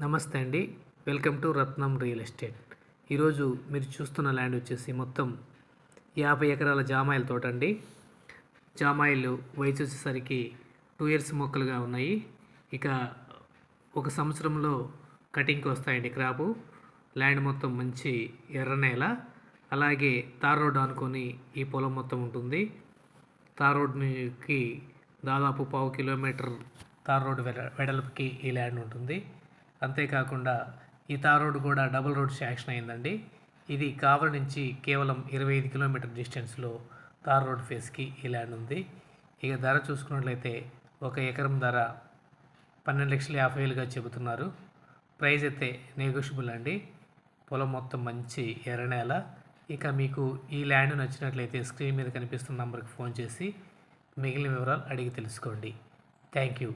నమస్తే అండి. Welcome to Ratnam real estate. ఈరోజు మీరు చూస్తున్న ల్యాండ్ వచ్చేసి మొత్తం యాభై ఎకరాల జామాయిల తోట అండి. జామాయిలు వయసు వచ్చేసరికి టూ ఇయర్స్ మొక్కలుగా ఉన్నాయి. ఇక ఒక సంవత్సరంలో కటింగ్కి వస్తాయండి క్రాపు. ల్యాండ్ మొత్తం మంచి ఎర్ర నేల. అలాగే తార్ రోడ్ అనుకొని ఈ పొలం మొత్తం ఉంటుంది. తార్ రోడ్కి దాదాపు పావు కిలోమీటర్ తార్ రోడ్ వెడ వెడల్పుకి ఈ ల్యాండ్ ఉంటుంది. అంతేకాకుండా ఈ తార్ రోడ్ కూడా డబుల్ రోడ్ శాంక్షన్ అయిందండి. ఇది కావల నుంచి కేవలం ఇరవై ఐదు కిలోమీటర్ డిస్టెన్స్లో తార్ రోడ్ ఫేస్కి ఈ ల్యాండ్ ఉంది. ఇక ధర చూసుకున్నట్లయితే ఒక ఎకరం ధర పన్నెండు లక్షల యాభై వేలుగా చెబుతున్నారు. ప్రైజ్ అయితే నెగోషియబుల్ అండి. పొలం మొత్తం మంచి ఎర్ర నేల ఇక మీకు ఈ ల్యాండ్ నచ్చినట్లయితే స్క్రీన్ మీద కనిపిస్తున్న నంబర్కి ఫోన్ చేసి మిగిలిన వివరాలు అడిగి తెలుసుకోండి. Thank you.